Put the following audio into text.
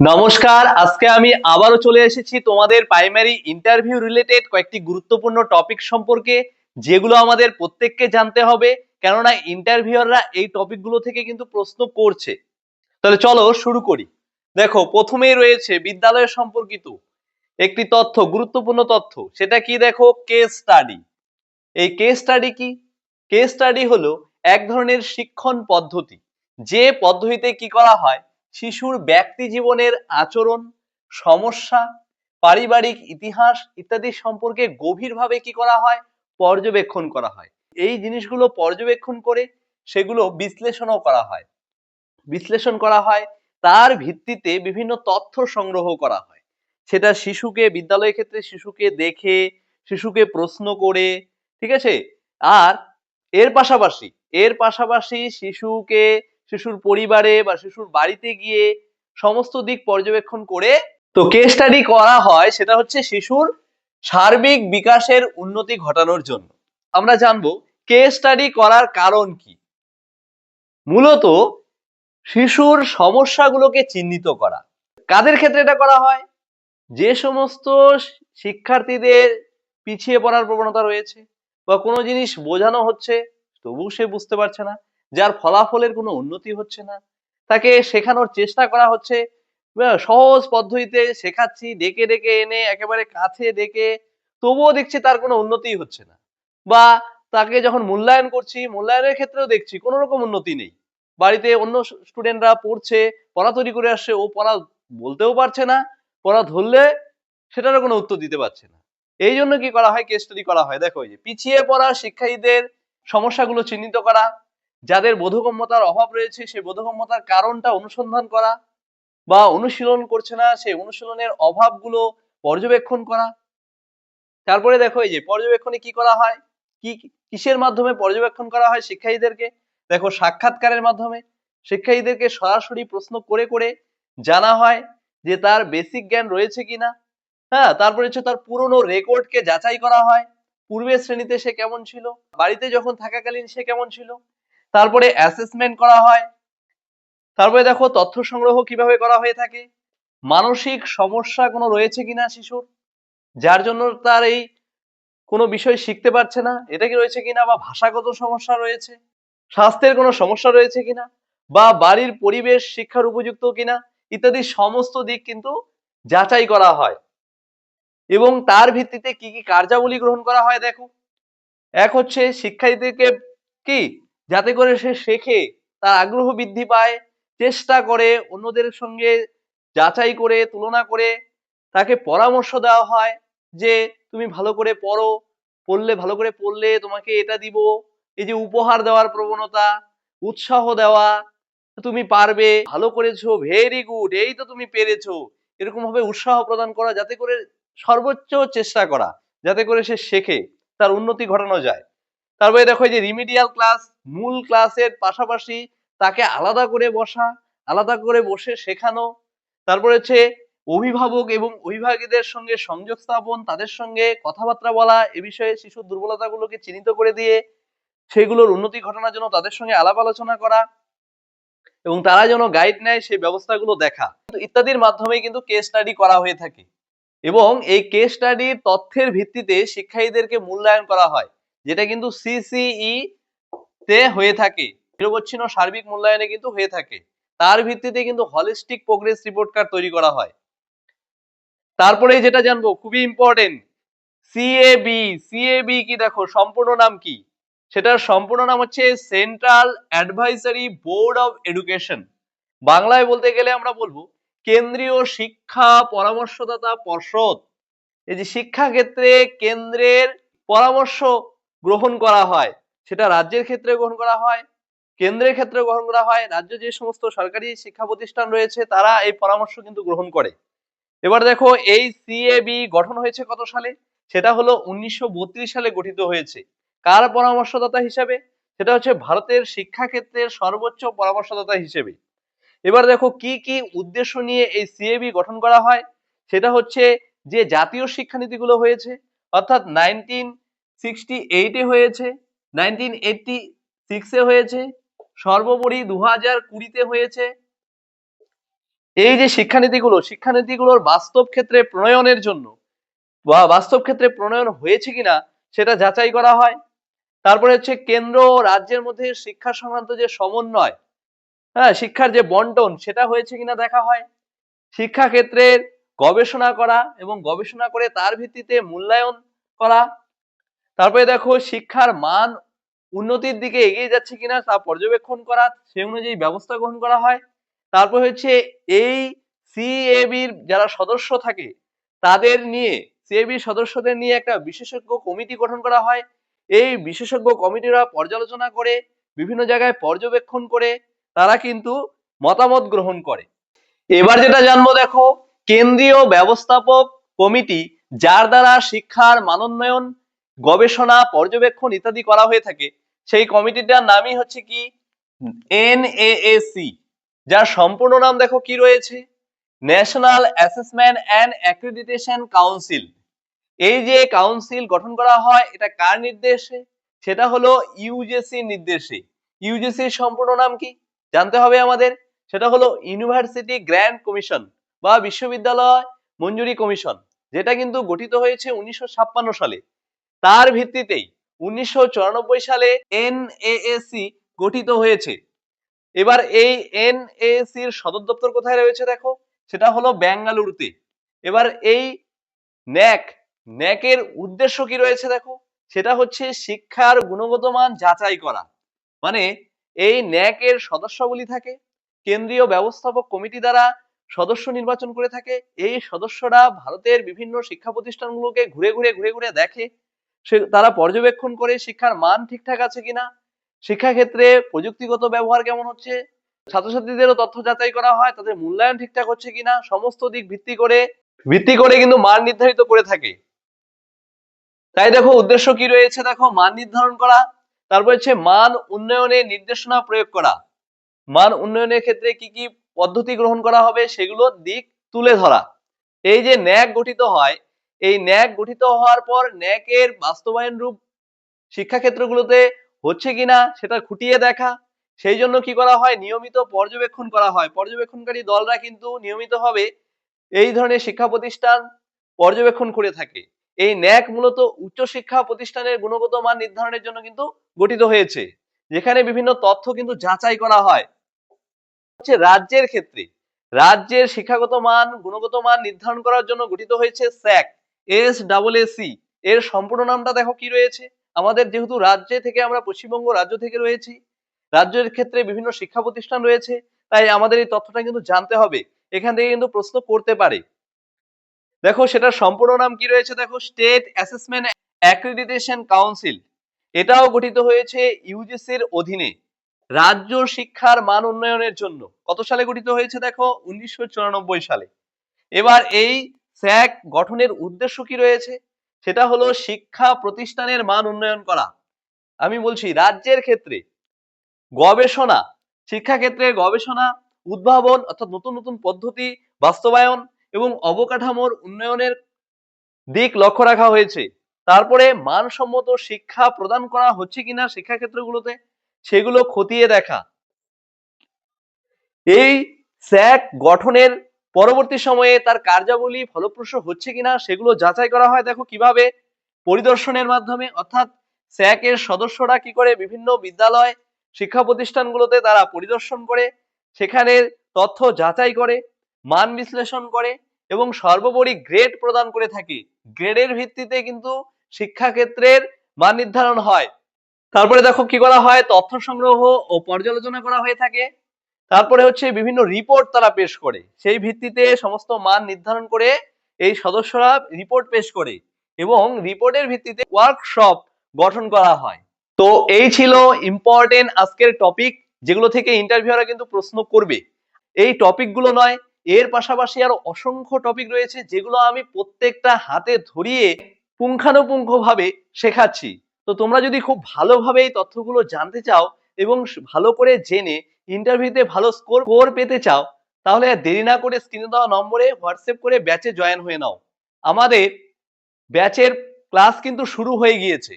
নমস্কার, আজকে আমি আবারও চলে এসেছি তোমাদের প্রাইমারি ইন্টারভিউ রিলেটেড কয়েকটি গুরুত্বপূর্ণ টপিক সম্পর্কে, যেগুলো আমাদের প্রত্যেককে জানতে হবে, কেননা ইন্টারভিউয়াররা এই টপিকগুলো থেকে কিন্তু প্রশ্ন করছে। তাহলে চলো শুরু করি। দেখো, প্রথমেই রয়েছে বিদ্যালয় সম্পর্কিত একটি তথ্য, গুরুত্বপূর্ণ তথ্য। সেটা কি দেখো? কেস স্টাডি এই কেস স্টাডি কি? কেস স্টাডি হলো এক ধরনের শিক্ষণ পদ্ধতি। যে পদ্ধতিতে কি করা হয় শিশুর ব্যক্তি জীবনের আচরণ, সমস্যা, পারিবারিক ইতিহাস ইত্যাদি সম্পর্কে গভীরভাবে কি করা হয়, পর্যবেক্ষণ করা হয়। এই জিনিসগুলো পর্যবেক্ষণ করে সেগুলো বিশ্লেষণও করা হয়। বিশ্লেষণ করা হয়, তার ভিত্তিতে বিভিন্ন তথ্য সংগ্রহ করা হয়। সেটা শিশুকে বিদ্যালয়ের ক্ষেত্রে শিশুকে দেখে, শিশুকে প্রশ্ন করে, ঠিক আছে? আর এর পাশাপাশি এর পাশাপাশি শিশুকে শিশুর পরিবারে বা শিশুর বাড়িতে গিয়ে সমস্ত দিক পর্যবেক্ষণ করে তো কেস স্টাডি করা হয়, সেটা হচ্ছে শিশুর সার্বিক বিকাশের উন্নতি ঘটানোর জন্য। আমরা জানব কেস স্টাডি করার কারণ কি? মূলত শিশুর সমস্যাগুলোকে চিহ্নিত করা। কাদের ক্ষেত্রে এটা করা হয়? যে সমস্ত শিক্ষার্থীদের পিছিয়ে পড়ার প্রবণতা রয়েছে বা কোনো জিনিস বোঝানো হচ্ছে তবু সে বুঝতে পারছে না। যার ফলাফলের কোনো উন্নতি হচ্ছে না। তাকে শেখানোর চেষ্টা করা হচ্ছে। সহজ পদ্ধতিতে শেখাচ্ছি, ডেকে ডেকে এনে একেবারে কাছে ডেকে তবুও দেখছি তার কোনো উন্নতি হচ্ছে না। বা তাকে যখন মূল্যায়ন করছি, মূল্যায়নের ক্ষেত্রেও দেখছি কোনো রকম উন্নতি নেই। বাড়িতে অন্য স্টুডেন্টরা পড়ছে, পড়া তৈরি করে আসছে, ও পড়া বলতেও পারছে না, পড়া ধরলে সেটারও কোনো উত্তর দিতে পারছে না। এই জন্য কি করা হয় কেস স্টাডি করা হয়। দেখো যে, পিছিয়ে পড়া শিক্ষার্থীদের সমস্যাগুলো চিহ্নিত করা যাদের বোধগম্যতার অভাব রয়েছে, সেই বোধগম্যতার কারণটা অনুসন্ধান করা বা অনুশীলন করছে না, সেই অনুশীলনের অভাবগুলো পর্যবেক্ষণ করা। তারপরে দেখো এই যে, পর্যবেক্ষণে কি করা হয়? কি, কিসের মাধ্যমে পর্যবেক্ষণ করা হয় শিক্ষার্থীদেরকে? দেখো সাক্ষাৎকারের মাধ্যমে। শিক্ষার্থীদেরকে সরাসরি প্রশ্ন করে করে জানা হয় যে তার বেসিক জ্ঞান রয়েছে কিনা। হ্যাঁ তারপরে হচ্ছে তার পুরনো রেকর্ডকে যাচাই করা হয়। পূর্বের শ্রেণীতে সে কেমন ছিল? বাড়িতে যখন থাকাকালীন সে কেমন ছিল? তারপরে অ্যাসেসমেন্ট করা হয়। তারপরে দেখো তথ্য সংগ্রহ কীভাবে করা হয়ে থাকে। মানসিক সমস্যা কোনো রয়েছে কিনা শিশুর, যার জন্য তার এই কোনো বিষয় শিখতে পারছে না, এটা কি রয়েছে কিনা বা ভাষাগত সমস্যা রয়েছে, স্বাস্থ্যের কোনো সমস্যা রয়েছে কিনা বা বাড়ির পরিবেশ, শিক্ষার উপযুক্ত কিনা ইত্যাদি সমস্ত দিক কিন্তু যাচাই করা হয়। এবং তার ভিত্তিতে কি কি কার্যাবলী গ্রহণ করা হয় দেখো। এক হচ্ছে শিক্ষার্থীদেরকে কি যাতে করে সে শেখে, তার আগ্রহ বৃদ্ধি পায়, চেষ্টা করে অন্যদের সঙ্গে যাচাই করে, তুলনা করে তাকে পরামর্শ দেওয়া হয় যে, তুমি ভালো করে পড়ো, পড়লে ভালো করে পড়লে তোমাকে এটা দিব। এই যে উপহার দেওয়ার প্রবণতা, উৎসাহ দেওয়া, তুমি পারবে, ভালো করেছ ভেরি গুড এই তো তুমি পেরেছ। এরকম ভাবে উৎসাহ প্রদান করা, যাতে করে সর্বোচ্চ চেষ্টা করা, যাতে করে সে শেখে, তার উন্নতি ঘটানো যায়। তারপরে দেখো যে রিমিডিয়াল ক্লাস মূল ক্লাসের পাশাপাশি তাকে আলাদা করে বসা, আলাদা করে বসে শেখানো। তারপরে হচ্ছে অভিভাবক এবং অভিভাবকদের সঙ্গে সংযোগ স্থাপন, তাদের সঙ্গে কথাবার্তা বলা, এ বিষয়ে শিশুর দুর্বলতাগুলোকে চিহ্নিত করে দিয়ে সেগুলোর উন্নতি ঘটানোর জন্য তাদের সঙ্গে আলাপ আলোচনা করা এবং তারা যেন গাইড নেয় সেই ব্যবস্থাগুলো দেখা। ইত্যাদির মাধ্যমে কিন্তু কেস স্টাডি করা হয়ে থাকে এবং এই কেস স্টাডির তথ্যের ভিত্তিতে শিক্ষার্থীদেরকে মূল্যায়ন করা হয়। যেটা কিন্তু সিসিই তে হয়ে থাকে। নিরবচ্ছিন্ন সার্বিক মূল্যায়নে কিন্তু হয়ে থাকে। তার ভিত্তিতে কিন্তু হলিস্টিক প্রোগ্রেস রিপোর্ট কার্ড তৈরি করা হয়। তারপরে যেটা জানব, খুবই ইম্পর্টেন্ট সিএবি সিএবি কি দেখো, সম্পূর্ণ নাম কি? সেটার সম্পূর্ণ নাম হচ্ছে Central Advisory Board of Education বাংলায় বলতে গেলে আমরা বলব, কেন্দ্রীয় শিক্ষা পরামর্শদাতা পর্ষদ। এই যে শিক্ষা ক্ষেত্রে কেন্দ্রের পরামর্শ গ্রহণ করা হয়। সেটা রাজ্যের ক্ষেত্রে গ্রহণ করা হয়, কেন্দ্রের ক্ষেত্রে গ্রহণ করা হয়, রাজ্য যে সমস্ত সরকারি শিক্ষা প্রতিষ্ঠান রয়েছে, তারা এই পরামর্শ কিন্তু গ্রহণ করে। এবার দেখো, এই সিএবি গঠন হয়েছে কত সালে? সেটা হলো উনিশশো বত্রিশ সালে গঠিত হয়েছে। কার পরামর্শদাতা হিসাবে? সেটা হচ্ছে ভারতের শিক্ষা ক্ষেত্রের সর্বোচ্চ পরামর্শদাতা হিসেবে। এবার দেখো, কি কি উদ্দেশ্য নিয়ে এই সিএবি গঠন করা হয়? সেটা হচ্ছে যে জাতীয় শিক্ষানীতিগুলো হয়েছে, অর্থাৎ নাইনটিন সিক্সটি এইটে হয়েছে নাইনটিন এইটটি সিক্সে হয়েছে, সর্বোপরি দু হাজার কুড়িতে হয়েছে। এই যে শিক্ষানীতিগুলো, শিক্ষানীতিগুলোর বাস্তব ক্ষেত্রে প্রণয়নের জন্য, বা বাস্তব ক্ষেত্রে প্রণয়ন হয়েছে কিনা সেটা যাচাই করা হয়। তারপরে হচ্ছে কেন্দ্র ও রাজ্যের মধ্যে শিক্ষা সংক্রান্ত যে সমন্বয় হ্যাঁ শিক্ষার যে বন্টন, সেটা হয়েছে কিনা দেখা হয়। শিক্ষা ক্ষেত্রের গবেষণা করা এবং গবেষণা করে তার ভিত্তিতে মূল্যায়ন করা তারপরে দেখো শিক্ষার মান উন্নতির দিকে এগিয়ে যাচ্ছে কিনা তা পর্যবেক্ষণ করা সে অনুযায়ী ব্যবস্থা গ্রহণ করা হয়। তারপর হচ্ছে এই সিএবির যারা সদস্য থাকে, তাদের নিয়ে সিএবির সদস্যদের নিয়ে একটা বিশেষজ্ঞ কমিটি গঠন করা হয়। এই বিশেষজ্ঞ কমিটিরা পর্যালোচনা করে, বিভিন্ন জায়গায় পর্যবেক্ষণ করে, তারা কিন্তু মতামত গ্রহণ করে। এবার যেটা জানব দেখো, কেন্দ্রীয় ব্যবস্থাপক কমিটি, যার দ্বারা শিক্ষার মানোন্নয়ন গবেষণা, পর্যবেক্ষণ ইত্যাদি করা হয়ে থাকে। সেই কমিটিটার নামই হচ্ছে কি? এনএএসি যার সম্পূর্ণ নাম দেখো কি রয়েছে? National Assessment and Accreditation Council. এই যে কাউন্সিল গঠন করা হয়, এটা কার নির্দেশে? সেটা হলো ইউজেসি নির্দেশে। ইউজেসির সম্পূর্ণ নাম কি? জানতে হবে আমাদের। সেটা হলো ইউনিভার্সিটি গ্র্যান্ড কমিশন বা বিশ্ববিদ্যালয় মঞ্জুরি কমিশন, যেটা কিন্তু গঠিত হয়েছে উনিশশো ছাপ্পান্ন সালে। তার ভিত্তিতেই উনিশশো সালে এনএএসি গঠিত হয়েছে। এবার এই এনএসি এর সদর দপ্তর কোথায় রয়েছে দেখো? সেটা হলো বেঙ্গালুরুতে। এবার এই ন্যাক, ন্যাকের উদ্দেশ্য কি রয়েছে দেখো? সেটা হচ্ছে শিক্ষার গুণগত মান যাচাই করা। মানে এই ন্যাকের সদস্যগুলি থাকে, কেন্দ্রীয় ব্যবস্থাপক কমিটি দ্বারা সদস্য নির্বাচন করে থাকে, এই সদস্যরা ভারতের বিভিন্ন শিক্ষা প্রতিষ্ঠানগুলোকে ঘুরে ঘুরে ঘুরে ঘুরে দেখে তারা পর্যবেক্ষণ করে শিক্ষার মান ঠিকঠাক আছে কিনা, শিক্ষাক্ষেত্রে প্রযুক্তিগত ব্যবহার কেমন হচ্ছে, ছাত্রছাত্রীদেরও তথ্য যাচাই করা হয়, তাদের মূল্যায়ন ঠিকঠাক হচ্ছে কিনা, সমস্ত দিক ভিত্তি করে ভিত্তি করে কিন্তু মান নির্ধারিত করে থাকে। তাই দেখো উদ্দেশ্য কি রয়েছে দেখো, মান নির্ধারণ করা, তারপর হচ্ছে মান উন্নয়নে নির্দেশনা প্রয়োগ করা। মান উন্নয়নের ক্ষেত্রে কি কি পদ্ধতি গ্রহণ করা হবে সেগুলোর দিক তুলে ধরা। এই যে ন্যাক গঠিত হয় এই ন্যাক গঠিত হওয়ার পর ন্যাকের বাস্তবায়ন রূপ শিক্ষাক্ষেত্রগুলোতে হচ্ছে কিনা সেটা খুঁটিয়ে দেখা। সেই জন্য কি করা হয়? নিয়মিত পর্যবেক্ষণ করা হয়। পর্যবেক্ষণকারী দলরা কিন্তু নিয়মিতভাবে এই ধরনের শিক্ষা প্রতিষ্ঠান পর্যবেক্ষণ করে থাকে। এই ন্যাক মূলত উচ্চশিক্ষা প্রতিষ্ঠানের গুণগত মান নির্ধারণের জন্য কিন্তু গঠিত হয়েছে। যেখানে বিভিন্ন তথ্য কিন্তু যাচাই করা হয়। হচ্ছে রাজ্যের ক্ষেত্রে। রাজ্যের শিক্ষাগত মান, গুণগত মান নির্ধারণ করার জন্য গঠিত হয়েছে স্যাক। এস ডাবল সি এর সম্পূর্ণ নামটা দেখো কি রয়েছে? আমাদের যেহেতু রাজ্যে থেকে আমরা পশ্চিমবঙ্গ রাজ্য থেকে রয়েছি, রাজ্যের ক্ষেত্রে বিভিন্ন শিক্ষা প্রতিষ্ঠান রয়েছে, তাই আমাদের এই তথ্যটা কিন্তু জানতে হবে, এখান থেকে কিন্তু প্রশ্ন করতে পারে। দেখো সেটার সম্পূর্ণ নাম কি রয়েছে? দেখো স্টেট অ্যাসেসমেন্ট অ্যাক্রিডিটেশন কাউন্সিল এটাও গঠিত হয়েছে ইউজিসির অধীনে, রাজ্য শিক্ষার মান উন্নয়নের জন্য। কত সালে গঠিত হয়েছে দেখো? উনিশশো চুরানব্বই সালে। এবার এই স্যাক গঠনের উদ্দেশ্য কি রয়েছে? সেটা হলো শিক্ষা প্রতিষ্ঠানের মান উন্নয়ন করা। আমি বলছি রাজ্যের ক্ষেত্রে গবেষণা শিক্ষা ক্ষেত্রে গবেষণা, উদ্ভাবন অর্থাৎ নতুন নতুন পদ্ধতি, বাস্তবায়ন এবং অবকাঠামোর উন্নয়নের দিক লক্ষ্য রাখা হয়েছে। তারপরে মানসম্মত শিক্ষা প্রদান করা হচ্ছে কিনা শিক্ষা ক্ষেত্রগুলোতে সেগুলো খতিয়ে দেখা। এই স্যাক গঠনের পরবর্তী সময়ে তার কার্যাবলী ফলপ্রসূ হচ্ছে কিনা সেগুলো যাচাই করা হয়। দেখো কীভাবে পরিদর্শনের মাধ্যমে, অর্থাৎ স্যাক এর সদস্যরা কি করে বিভিন্ন বিদ্যালয় শিক্ষা প্রতিষ্ঠানগুলোতে তারা পরিদর্শন করে, সেখানে তথ্য যাচাই করে, মান বিশ্লেষণ করে এবং সর্বোপরি গ্রেড প্রদান করে থাকে। গ্রেডের ভিত্তিতে কিন্তু শিক্ষাক্ষেত্রের মান নির্ধারণ হয়। তারপরে দেখো কি করা হয়? তথ্য সংগ্রহ ও পর্যালোচনা করা হয়ে থাকে। তারপরে হচ্ছে বিভিন্ন রিপোর্ট তারা পেশ করে। সেই ভিত্তিতে সমস্ত মান নির্ধারণ করে এই সদস্যরা রিপোর্ট পেশ করে এবং রিপোর্টের ভিত্তিতে ওয়ার্কশপ গঠন করা হয়। তো এই ছিল ইম্পর্টেন্ট আজকের টপিক যেগুলো থেকে ইন্টারভিউরা কিন্তু প্রশ্ন করবে। এই টপিকগুলো নয়, এর পাশাপাশি আরও অসংখ্য টপিক রয়েছে, যেগুলো আমি প্রত্যেকটা হাতে ধরিয়ে পুঙ্খানুপুঙ্খভাবে শেখাচ্ছি। তো তোমরা যদি খুব ভালোভাবে এই তথ্যগুলো জানতে চাও এবং ভালো করে জেনে ইন্টারভিউতে ভালো স্কোর স্কোর পেতে চাও, তাহলে দেরি না করে স্ক্রিনে দেওয়া নম্বরে হোয়াটসঅ্যাপ করে ব্যাচে জয়েন হয়ে নাও। আমাদের ব্যাচের ক্লাস কিন্তু শুরু হয়ে গিয়েছে।